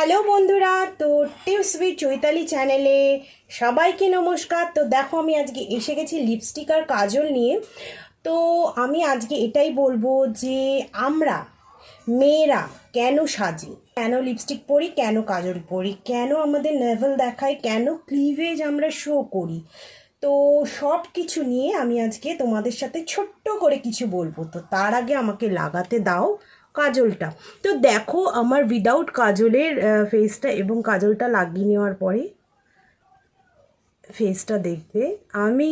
Hello বন্ধুরা, তো tips with Chaitali চ্যানেলে সবাইকে নমস্কার। তো দেখো, আমি আজকে এসে গেছি লিপস্টিক আর কাজল নিয়ে। তো আমি আজকে এটাই বলব যে আমরা মেয়েরা কেন সাজি? কেন লিপস্টিক পরি, কেন কাজল পরি? কেন আমাদের নেভেল দেখায়? কেন ক্লিভেজ আমরা শো করি? তো সব কিছু নিয়ে আমি আজকে তোমাদের সাথে ছোট্ট করে কিছু বলব। তো তার আগে আমাকে লাগাতে দাও। কাজলটা। তো দেখো আমার উইদাউট কাজলের ফেসটা এবং কাজলটা লাগিয়ে নেওয়ার পরে ফেসটা দেখবে। আমি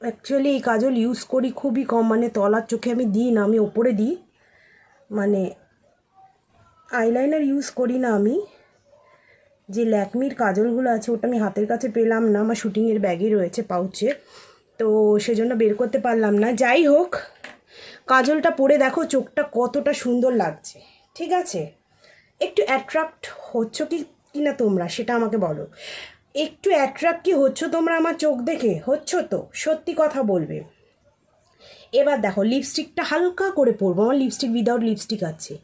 অ্যাকচুয়ালি এই কাজল ইউজ করি খুবই কম মানে তলার চোখে আমি দিই না, আমি ওপরে দিই। মানে আইলাইনার ইউজ করি না আমি। যে ল্যাকমির কাজলগুলো আছে, ওটা আমি হাতের কাছে পেলাম না, আমার শুটিংয়ের ব্যাগে রয়েছে পাউচে তো সেজন্য বের করতে পারলাম না। যাই হোক কাজলটা পরে দেখো চোখটা কতটা সুন্দর লাগছে। ঠিক আছে? একটু অ্যাট্রাক্ট হচ্ছ কি না তোমরা সেটা আমাকে বলো। একটু অ্যাট্রাক্ট কি হচ্ছ তোমরা আমার চোখ দেখে? হচ্ছ তো, সত্যি কথা বলবে। এবার দেখো লিপস্টিকটা হালকা করে পরবো, আমার লিপস্টিক উইদাউট লিপস্টিক আছে।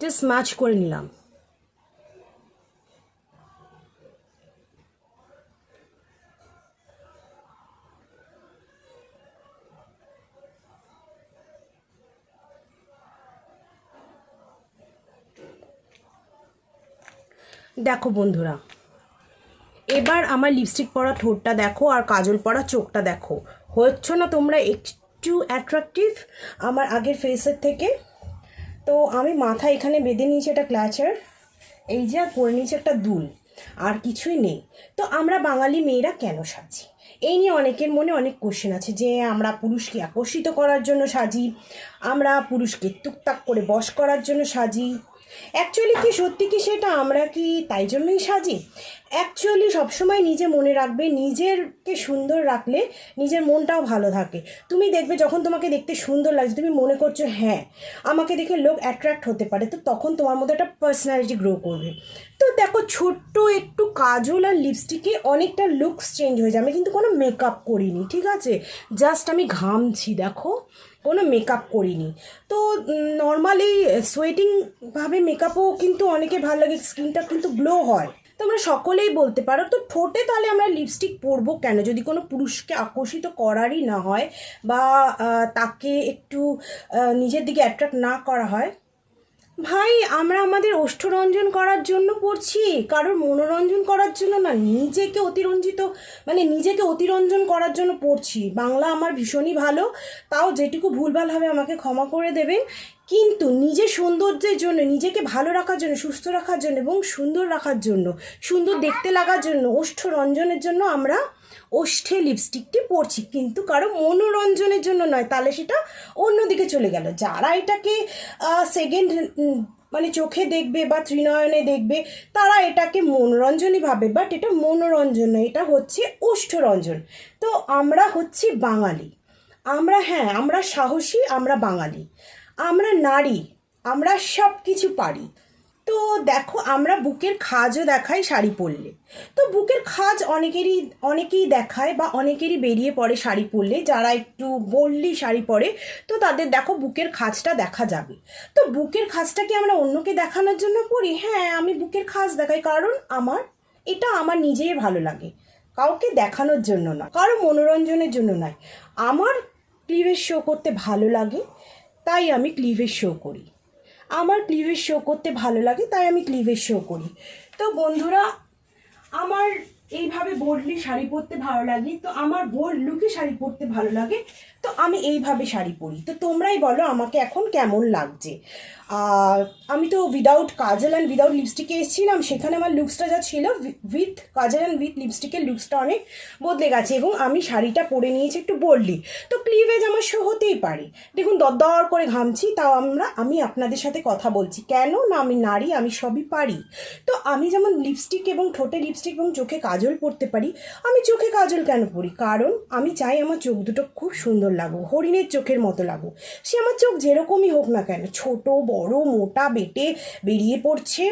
জাস্ট ম্যাচ করে নিলাম। দেখো বন্ধুরা, এবার আমার লিপস্টিক পরা ঠোঁটটা দেখো আর কাজল পরা চোখটা দেখো। হচ্ছ না তোমরা একটু অ্যাট্রাকটিভ আমার আগের ফেসের থেকে? তো আমি মাথা এখানে বেঁধে নিয়েছি একটা ক্ল্যাচার এই যে আর পরে নিয়েছি একটা দুল, আর কিছুই নেই। তো আমরা বাঙালি মেয়েরা কেন সাজি এই নিয়ে অনেকের মনে অনেক কোশ্চেন আছে যে আমরা পুরুষকে আকর্ষিত করার জন্য সাজি, আমরা পুরুষকে টুকটাক করে বশ করার জন্য সাজি অ্যাকচুয়ালি কি, সত্যি কি সেটা আমরা কি তাই জন্যই সাজি? অ্যাকচুয়ালি সবসময় নিজে মনে রাখবে, নিজেরকে সুন্দর রাখলে নিজের মনটাও ভালো থাকে। তুমি দেখবে যখন তোমাকে দেখতে সুন্দর লাগছে, তুমি মনে করছ হ্যাঁ আমাকে দেখে লোক অ্যাট্রাক্ট হতে পারে। তো তখন তোমার মধ্যে একটা পার্সোনালিটি গ্রো করবে। তো দেখো, ছোট্ট একটু কাজল আর লিপস্টিকে অনেকটা লুকস চেঞ্জ হয়ে যায় আমি কিন্তু কোনো মেকআপ করিনি, ঠিক আছে? জাস্ট আমি ঘামছি, দেখো। কোনো মেকআপ করিনি। তো নর্মালি সোয়েটিংভাবে মেকআপও কিন্তু অনেকে ভালো লাগে স্কিনটা কিন্তু গ্লো হয়। তো আমরা সকলেই বলতে পারো, তো ঠোঁটে তাহলে আমরা লিপস্টিক পরবো কেন? যদি কোনো পুরুষকে আকর্ষিত করারই না হয় বা তাকে একটু নিজের দিকে অ্যাট্রাক্ট না করা হয় ভাই, আমরা আমাদের ওষ্ঠরঞ্জন করার জন্য পড়ছি। কারোর মনোরঞ্জন করার জন্য না, নিজেকে অতিরঞ্জিত মানে নিজেকে অতিরঞ্জন করার জন্য পড়ছি। বাংলা আমার ভীষণই ভালো, তাও যেটুকু ভুলভাল হবে আমাকে ক্ষমা করে দেবেন। কিন্তু নিজের সৌন্দর্যের জন্য, নিজেকে ভালো রাখার জন্য, সুস্থ রাখার জন্য এবং সুন্দর রাখার জন্য, সুন্দর দেখতে লাগার জন্য ওষ্ঠ রঞ্জনের জন্য আমরা ওষ্ঠে লিপস্টিকটি পরছি, কিন্তু কারও মনোরঞ্জনের জন্য নয়, তাহলে সেটা অন্যদিকে চলে গেল। যারা এটাকে সেকেন্ড মানে চোখে দেখবে বা ত্রিনয়নে দেখবে, তারা এটাকে মনোরঞ্জনই ভাবে বাট এটা মনোরঞ্জন নয়, এটা হচ্ছে ওষ্ঠরঞ্জন। তো আমরা হচ্ছি বাঙালি। আমরা হ্যাঁ আমরা সাহসী, আমরা বাঙালি। আমরা নারী, আমরা সব কিছু পারি। তো দেখো, আমরা বুকের খাজও দেখাই শাড়ি পরলে। তো বুকের খাজ অনেকেরই, অনেকেই দেখায় বা অনেকেরই বেরিয়ে পড়ে শাড়ি পরলে, যারা একটু বললি শাড়ি পরে, তো তাদের দেখো বুকের খাজটা দেখা যাবে। তো বুকের খাজটা কি আমরা অন্যকে দেখানোর জন্য পরি? হ্যাঁ আমি বুকের খাজ দেখাই, কারণ আমার, এটা আমার নিজেই ভালো লাগে। কাউকে দেখানোর জন্য না, কারও মনোরঞ্জনের জন্য নয়। আমার ক্লিভের শো করতে ভালো লাগে, তাই আমি ক্লিভের শো করি। আমার ক্লিভের শো করতে ভালো লাগে, তাই আমি ক্লিভের শো করি। তো বন্ধুরা, আমার এইভাবে বোল্ডলি শাড়ি পরতে ভালো লাগে, তো আমার বোল্ড লুকে শাড়ি পরতে ভালো লাগে। তো আমি এইভাবে শাড়ি পরি। তো তোমরাই বলো আমাকে এখন কেমন লাগছে। আর আমি তো উইদাউট কাজল অ্যান্ড উইদাউট লিপস্টিকে এসেছিলাম, সেখানে আমার লুকসটা যা ছিল উইথ কাজল অ্যান্ড উইথ লিপস্টিকের লুকসটা অনেক বদলে গেছে এবং আমি শাড়িটা পরে নিয়েছি একটু বোল্ডলি তো ক্লিভেজ আমার শো হতেই পারে। দেখুন, দরদর করে ঘামছি, তাও আমরা, আমি আপনাদের সাথে কথা বলছি। কেন না আমি নারী, আমি সবই পারি। তো আমি যেমন লিপস্টিক এবং ঠোঁটে লিপস্টিক এবং চোখে কাজল পরতে পারি, আমি চোখে কাজল কেন পরি? কারণ আমি চাই আমার চোখ দুটো খুব সুন্দর লাগুক হরিণের চোখের মতো লাগুক সে আমার চোখ যেরকমই হোক না কেন, ছোট, বড়, মোটা, বেটে বেরিয়ে পড়ছে,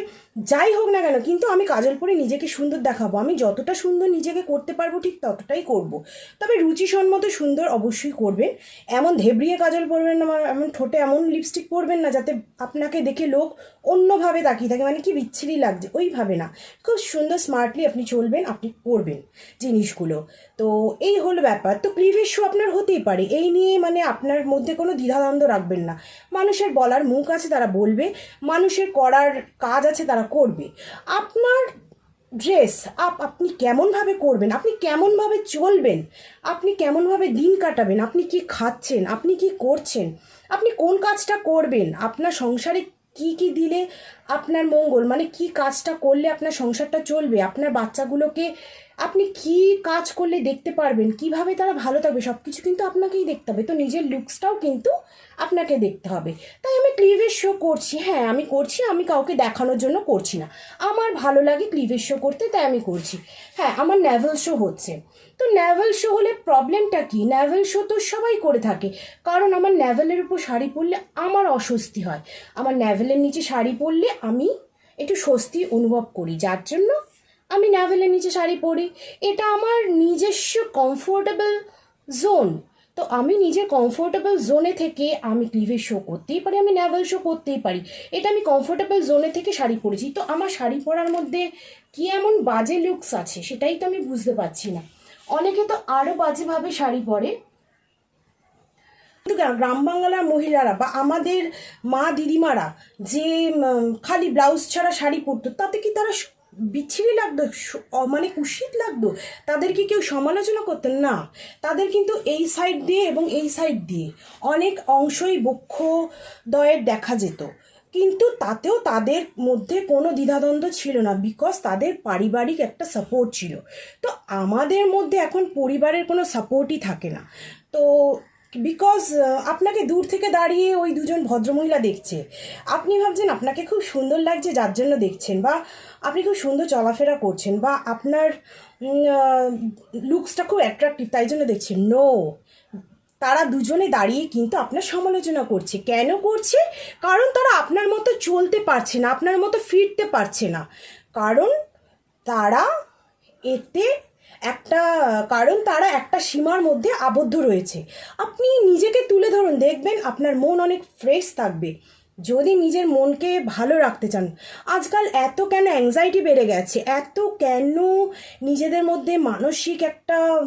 যাই হোক না কেন, কিন্তু আমি কাজল পরে নিজেকে সুন্দর দেখাবো। আমি যতটা সুন্দর নিজেকে করতে পারব, ঠিক ততটাই করব। তবে রুচিসম্মত সুন্দর অবশ্যই করবেন। এমন ধেবড়িয়ে কাজল পরবেন না বা এমন ঠোঁটে এমন লিপস্টিক পরবেন না, যাতে আপনাকে দেখে লোক অন্যভাবে তাকিয়ে থাকে মানে কি বিচ্ছিরি লাগছে, ওইভাবে না। খুব সুন্দর স্মার্টলি আপনি চলবেন, আপনি করবেন জিনিসগুলো। তো এই হলো ব্যাপার। তো প্রিভিয়াস শো আপনার হতেই পারে। এই নিয়ে মানে আপনার মধ্যে কোনো দ্বিধাদ্বন্দ্ব রাখবেন না। মানুষের বলার মুখ আছে, তারা বলবে। মানুষের করার কাজ আছে, তারা করবে। আপনার ড্রেস আপ, আপনি কেমনভাবে করবেন? আপনি কেমনভাবে চলবেন? আপনি কেমনভাবে দিন কাটাবেন? আপনি কি খাচ্ছেন? আপনি কি করছেন? আপনি কোন কাজটা করবেন? আপনার সংসারে কি কি দিলে আপনার মঙ্গল? মানে কি কাজটা করলে আপনার সংসারটা চলবে? আপনার বাচ্চাগুলোকে আপনি কি কাজ করলে দেখতে পারবেন? কীভাবে তারা ভালো থাকবে? সব কিছু কিন্তু আপনাকেই দেখতে হবে। তো নিজের লুকসটাও কিন্তু আপনাকে দেখতে হবে। তাই ক্লিভের শো করছি হ্যাঁ আমি করছি, আমি কাউকে দেখানোর জন্য করছি না। আমার ভালো লাগে ক্লিভের শো করতে, তাই আমি করছি। হ্যাঁ আমার ন্যাভেল শো হচ্ছে। তো ন্যাভেল শো হলে প্রবলেমটা কি? ন্যাভেল শো তো সবাই করে থাকে। কারণ আমার ন্যাভেলের উপর শাড়ি পরলে আমার অস্বস্তি হয়। আমার ন্যাভেলের নিচে শাড়ি পরলে আমি একটু স্বস্তি অনুভব করি। যার জন্য আমি ন্যাভেলের নিচে শাড়ি পরি। এটা আমার নিজস্ব কমফোর্টেবল জোন তো আমি নিজের কমফোর্টেবল জোনে থেকে আমি ক্লিভের শো করতেই পারি, আমি ন্যাভেল শো করতেই পারি। এটা আমি কমফোর্টেবল জোনে থেকে শাড়ি পরেছি। তো আমার শাড়ি পরার মধ্যে কি এমন বাজে লুকস আছে সেটাই তো আমি বুঝতে পারছি না। অনেকে তো আরও বাজেভাবে শাড়ি পরে। কিন্তু গ্রা- গ্রাম বাংলার মহিলারা বা আমাদের মা দিদিমারা যে খালি ব্লাউজ ছাড়া শাড়ি পরতো, তাতে কি তারা বিচ্ছিরি লাগতো মানে কুশিত লাগতো। তাদেরকে কেউ সমালোচনা করতেন না। তাদের কিন্তু এই সাইড দিয়ে এবং এই সাইড দিয়ে অনেক অংশই বক্ষ দয়ের দেখা যেত। কিন্তু তাতেও তাদের মধ্যে কোনো দ্বিধাদ্বন্দ্ব ছিল না বিকজ তাদের পারিবারিক একটা সাপোর্ট ছিল। তো আমাদের মধ্যে এখন পরিবারের কোনো সাপোর্টই থাকে না। তো বিকজ আপনাকে দূর থেকে দাঁড়িয়ে ওই দুজন ভদ্রমহিলা দেখছে। আপনি ভাবছেন আপনাকে খুব সুন্দর লাগছে, যার জন্য দেখছেন বা আপনি খুব সুন্দর চলাফেরা করছেন বা আপনার লুকসটা খুব অ্যাট্রাকটিভ তাই জন্য দেখছেন। নো তারা দুজনে দাঁড়িয়ে কিন্তু আপনার সমালোচনা করছে। কেন করছে? কারণ তারা আপনার মতো চলতে পারছে না, আপনার মতো ফিরতে পারছে না। কারণ তারা এতে একটা, কারণ তারা একটা সীমার মধ্যে আবদ্ধ রয়েছে। আপনি নিজেকে তুলে ধরুন, দেখবেন আপনার মন অনেক ফ্রেশ থাকবে। যদি নিজের মনকে ভালো রাখতে চান, আজকাল এত কেন অ্যাংজাইটি বেড়ে গেছে? এত কেন নিজেদের মধ্যে মানসিক একটা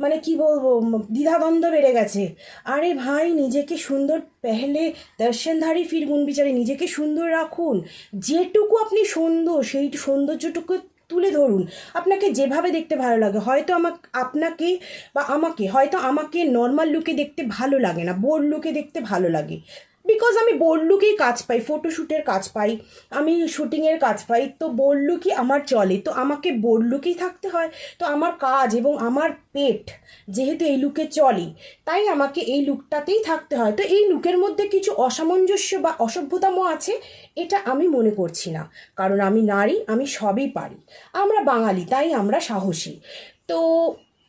মানে কি বলব, দ্বিধাদ্বন্দ্ব বেড়ে গেছে? আরে ভাই, নিজেকে সুন্দর পেহলে দর্শনধারী ফিরগুন বিচারে, নিজেকে সুন্দর রাখুন। যেটুকু আপনি সুন্দর সেই সৌন্দর্যটুকু তুলে ধরুন। আপনাকে যেভাবে দেখতে ভালো লাগে। হয়তো আমাকে, আপনাকে বা আমাকে, হয়তো আমাকে নর্মাল লুকে দেখতে ভালো লাগে না বোর্ড লুকে দেখতে ভালো লাগে। বিকজ আমি বোর্ড লুকেই কাজ পাই ফটোশ্যুটের কাজ পাই, আমি শুটিংয়ের কাজ পাই, তো বোর্ড লুকই আমার চলে। তো আমাকে বোর্ড লুকেই থাকতে হয়, তো আমার কাজ এবং আমার পেট যেহেতু এই লুকে চলে, তাই আমাকে এই লুকটাতেই থাকতে হয়। তো এই লুকের মধ্যে কিছু অসামঞ্জস্য বা অসভ্যতাম আছে, এটা আমি মনে করছি না। কারণ আমি নারী, আমি সবই পারি। আমরা বাঙালি, তাই আমরা সাহসী। তো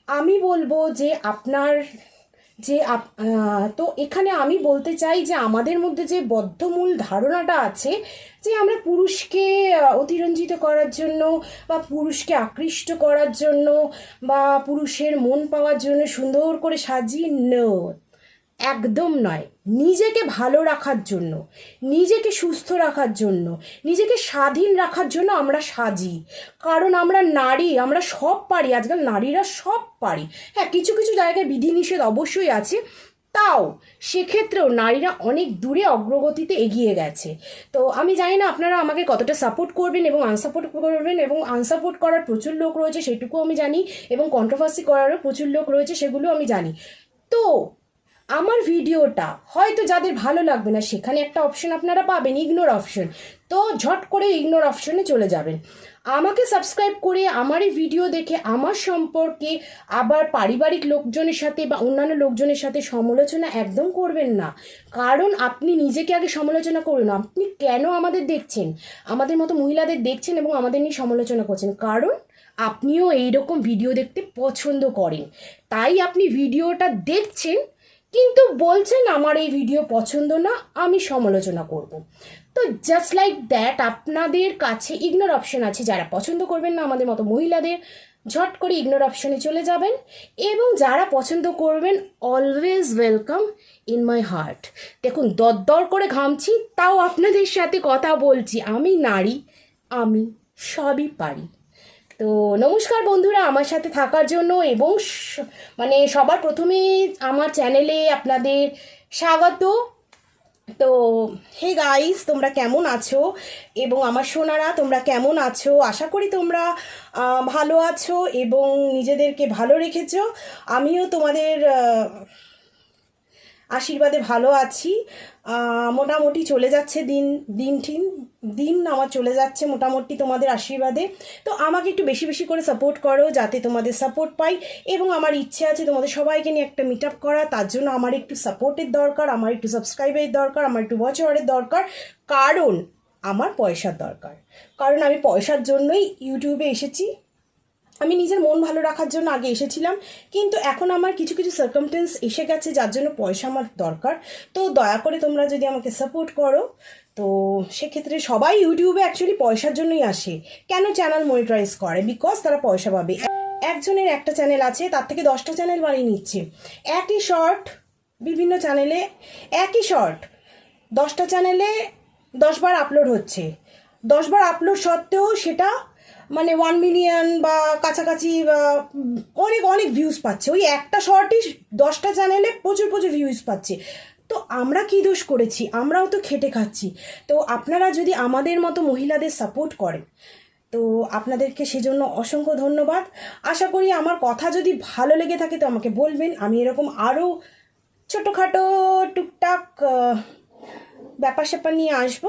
আমি বলব যে আপনার যে তো এখানে আমি বলতে চাই যে আমাদের মধ্যে যে বদ্ধমূল ধারণাটা আছে, যে আমরা পুরুষকে অতিরঞ্জিত করার জন্য বা পুরুষকে আকৃষ্ট করার জন্য বা পুরুষের মন পাওয়ার জন্য সুন্দর করে সাজিয়ে নো একদম নয়। নিজেকে ভালো রাখার জন্য, নিজেকে সুস্থ রাখার জন্য, নিজেকে স্বাধীন রাখার জন্য আমরা সাজি। কারণ আমরা নারী, আমরা সব পারি, আজকাল নারীরা সব পারি। হ্যাঁ কিছু কিছু জায়গায় বিধিনিষেধ অবশ্যই আছে। তাও সেক্ষেত্রেও নারীরা অনেক দূরে অগ্রগতিতে এগিয়ে গেছে। তো আমি জানি না আপনারা আমাকে কতটা সাপোর্ট করবেন এবং আনসাপোর্ট করবেন এবং আনসাপোর্ট করার প্রচুর লোক রয়েছে সেটুকু আমি জানি এবং কন্ট্রোভার্সি করারও প্রচুর লোক রয়েছে সেগুলো আমি জানি। তো আমার ভিডিওটা হয়তো যাদের ভালো লাগবে না, সেখানে একটা অপশন আপনারা পাবেন ইগনোর অপশন তো ঝট করে ইগনোর অপশনে চলে যাবেন। আমাকে সাবস্ক্রাইব করে আমারই ভিডিও দেখে আমার সম্পর্কে আবার পারিবারিক লোকজনের সাথে বা অন্যান্য লোকজনের সাথে সমালোচনা একদম করবেন না। কারণ আপনি নিজেকে আগে সমালোচনা করুন। আপনি কেন আমাদের দেখছেন? আমাদের মতো মহিলাদের দেখছেন এবং আমাদের নিয়ে সমালোচনা করছেন। কারণ আপনিও এইরকম ভিডিও দেখতে পছন্দ করেন। তাই আপনি ভিডিওটা দেখছেন কিন্তু বলছেন আমার এই ভিডিও পছন্দ না, আমি সমালোচনা করব। তো জাস্ট লাইক দ্যাট আপনাদের কাছে ইগনোর অপশন আছে, যারা পছন্দ করবেন না আমাদের মতো মহিলাদের, ঝট করে ইগনোর অপশনে চলে যাবেন এবং যারা পছন্দ করবেন always welcome in my heart দেখুন দরদর করে ঘামছি, তাও আপনাদের সাথে কথা বলছি। আমি নারী, আমি সবই পারি। তো নমস্কার বন্ধুরা, আমার সাথে থাকার জন্য এবং মানে সবার প্রথমে আমার চ্যানেলে আপনাদের স্বাগত। তো, হে গাইস তোমরা কেমন আছো? এবং আমার সোনারা, তোমরা কেমন আছো? আশা করি তোমরা ভালো আছো এবং নিজেদেরকে ভালো রেখেছো। আমিও তোমাদের আশীর্বাদে ভালো আছি। মোটামুটি চলে যাচ্ছে দিন দিন ঠিন দিন আমার চলে যাচ্ছে মোটামুটি তোমাদের আশীর্বাদে। তো আমাকে একটু বেশি বেশি করে সাপোর্ট করো যাতে তোমাদের সাপোর্ট পাই এবং আমার ইচ্ছে আছে তোমাদের সবাইকে নিয়ে একটা মিট আপ করা। তার জন্য আমার একটু সাপোর্টের দরকার, আমার একটু সাবস্ক্রাইবের দরকার, আমার একটু আওয়ারের দরকার। কারণ আমার পয়সার দরকার। কারণ আমি পয়সার জন্যই ইউটিউবে এসেছি। আমি নিজের মন ভালো রাখার জন্য আগে এসেছিলাম, কিন্তু এখন আমার কিছু কিছু সার্কামটেন্স এসে গেছে যার জন্য পয়সা আমার দরকার। তো দয়া করে তোমরা যদি আমাকে সাপোর্ট করো, তো সেক্ষেত্রে সবাই ইউটিউবে অ্যাকচুয়ালি পয়সার জন্যই আসে। কেন চ্যানেল মনিটারাইজ করে? বিকজ তারা পয়সা পাবে। একজনের একটা চ্যানেল আছে, তার থেকে দশটা চ্যানেল বানিয়ে নিচ্ছে। একই শর্ট বিভিন্ন চ্যানেলে একই শর্ট দশটা চ্যানেলে দশবার আপলোড হচ্ছে। দশবার আপলোড সত্ত্বেও সেটা মানে ওয়ান মিলিয়ন বা কাছাকাছি অনেক অনেক ভিউজ পাচ্ছে। ওই একটা শর্টই দশটা চ্যানেলে প্রচুর প্রচুর ভিউজ পাচ্ছে। তো আমরা কী দোষ করেছি? আমরাও তো খেটে খাচ্ছি। তো আপনারা যদি আমাদের মতো মহিলাদের সাপোর্ট করেন, তো আপনাদেরকে সেজন্য অসংখ্য ধন্যবাদ। আশা করি আমার কথা যদি ভালো লেগে থাকে, তো আমাকে বলবেন। আমি এরকম আরও ছোটোখাটো টুকটাক ব্যাপার স্যাপার নিয়ে আসব।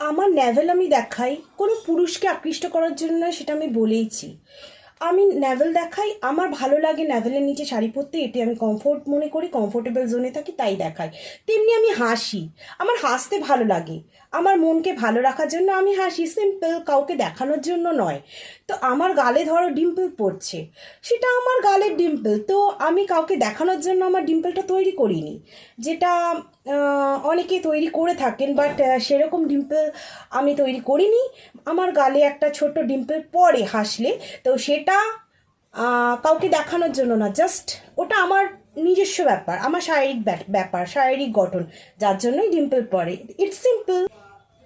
আমার ন্যাভেল আমি দেখাই কোনো পুরুষকে আকৃষ্ট করার জন্য নয়, সেটা আমি বলেইছি। আমি ন্যাভেল দেখাই, আমার ভালো লাগে ন্যাভেলের নিচে শাড়ি পরতে এটি আমি কমফোর্ট মনে করি কমফোর্টেবল জোনে থাকি, তাই দেখাই। তেমনি আমি হাসি, আমার হাসতে ভালো লাগে। আমার মনকে ভালো রাখার জন্য আমি হাসি সিম্পল কাউকে দেখানোর জন্য নয়। তো আমার গালে ধরো ডিম্পল পড়ছে, সেটা আমার গালের ডিম্পল তো আমি কাউকে দেখানোর জন্য আমার ডিম্পলটা তৈরি করিনি। যেটা অনেকে তৈরি করে থাকেন বাট সেরকম ডিম্পল আমি তৈরি করিনি। আমার গালে একটা ছোট ডিম্পল পড়ে হাসলে, তো সেটা কাউকে দেখানোর জন্য না জাস্ট ওটা আমার নিজস্ব ব্যাপার, আমার শারীরিক ব্যাপ- ব্যাপার, শারীরিক গঠন, যার জন্যই ডিম্পল পড়ে ইটস সিম্পল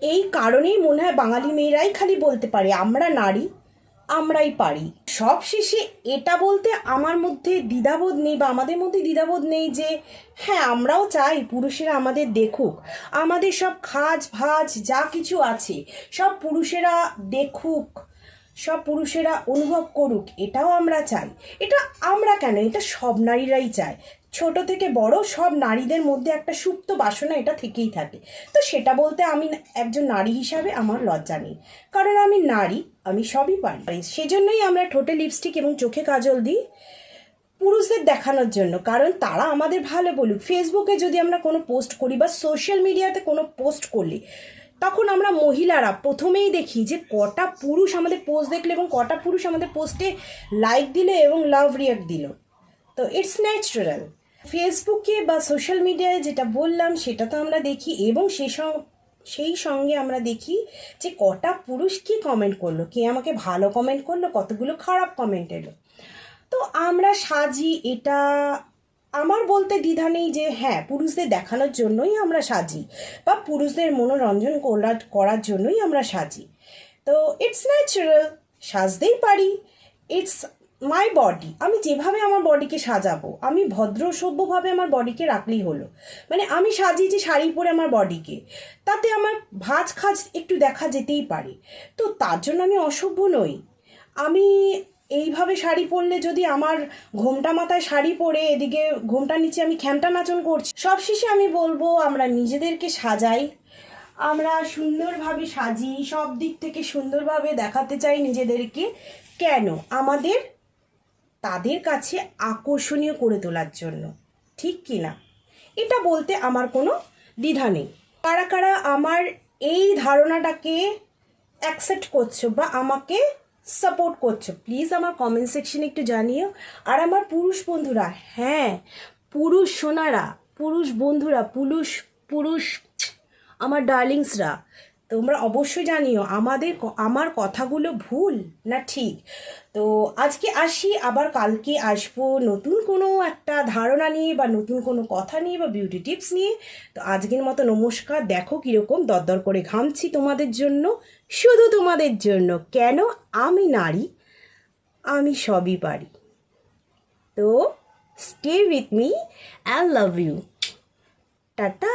এই কারণেই মনে হয় বাঙালি মেয়েরাই খালি বলতে পারে, আমরা নারী, আমরাই পারি। সব শেষে এটা বলতে আমার মধ্যে দ্বিধাবোধ নেই বা আমাদের মধ্যে দ্বিধাবোধ নেই যে হ্যাঁ আমরাও চাই পুরুষেরা আমাদের দেখুক। আমাদের সব খাজ ভাজ যা কিছু আছে, সব পুরুষেরা দেখুক। সব পুরুষেরা অনুভব করুক, এটাও আমরা চাই। এটা আমরা কেন? এটা সব নারীরাই চায়। ছোট থেকে বড় সব নারীদের মধ্যে একটা সুপ্ত বাসনা এটা থেকেই থাকে। তো সেটা বলতে আমি একজন নারী হিসাবে আমার লজ্জা নেই। কারণ আমি নারী, আমি সবই পারি। সেজন্যই আমরা ঠোঁটে লিপস্টিক এবং চোখে কাজল দিই পুরুষদের দেখানোর জন্য। কারণ তারা আমাদের ভালো বলুক। ফেসবুকে যদি আমরা কোনো পোস্ট করি বা সোশ্যাল মিডিয়াতে কোনো পোস্ট করলি তখন আমরা মহিলারা প্রথমেই দেখি যে কটা পুরুষ আমাদের পোস্ট দেখল এবং কটা পুরুষ আমাদের পোস্টে লাইক দিল এবং লাভ রিয়াক্ট দিল। তো ইটস ন্যাচারাল ফেসবুকে বা সোশ্যাল মিডিয়ায় যেটা বললাম, সেটা তো আমরা দেখি এবং সে সেই সঙ্গে আমরা দেখি যে কটা পুরুষ কি কমেন্ট করল, কে আমাকে ভালো কমেন্ট করল, কতগুলো খারাপ কমেন্ট এলো। তো আমরা সাজি, এটা আমার বলতে দ্বিধা নেই যে হ্যাঁ পুরুষদের দেখানোর জন্যই আমরা সাজি বা পুরুষদের মনোরঞ্জন করার জন্যই আমরা সাজি। তো ইটস ন্যাচারাল সাজতেই পারি। ইটস মাই বডি আমি যেভাবে আমার বডিকে সাজাবো, আমি ভদ্র সভ্যভাবে আমার বডিকে রাখলেই হলো। মানে আমি সাজিয়েছি শাড়ি পরে আমার বডিকে, তাতে আমার ভাজ খাজ একটু দেখা যেতেই পারে। তো তার জন্য আমি অসভ্য নই। আমি এইভাবে শাড়ি পরলে যদি আমার ঘোমটা মাথায় শাড়ি পরে এদিকে ঘোমটার নিচে আমি খ্যামটা নাচন করছি সব শেষে আমি বলব আমরা নিজেদেরকে সাজাই, আমরা সুন্দরভাবে সাজি, সব দিক থেকে সুন্দরভাবে দেখাতে চাই নিজেদেরকে, কেন? আমাদের, তাদের কাছে আকর্ষণীয় করে তোলার জন্য, ঠিক কি না? এটা বলতে আমার কোনো দ্বিধা নেই। কারা কারা আমার এই ধারণাটাকে অ্যাকসেপ্ট করছ বা আমাকে সাপোর্ট করছ। প্লিজ আমার কমেন্ট সেকশনে একটু জানিও। আর আমার পুরুষ বন্ধুরা হ্যাঁ পুরুষ সোনারা, পুরুষ বন্ধুরা পুরুষ পুরুষ, আমার ডার্লিংসরা তোমরা অবশ্যই জানিও আমাদের আমার কথাগুলো ভুল না ঠিক? তো আজকে আসি, আবার কালকে আসব নতুন কোনো একটা ধারণা নিয়ে বা নতুন কোনো কথা নিয়ে বা বিউটি টিপস নিয়ে। তো আজকের মতো নমস্কার, দেখো কীরকম দরদর করে ঘামছি তোমাদের জন্য, শুধু তোমাদের জন্য। কেন আমি নারী, আমি সবই পারি। তো stay with me and love you tata.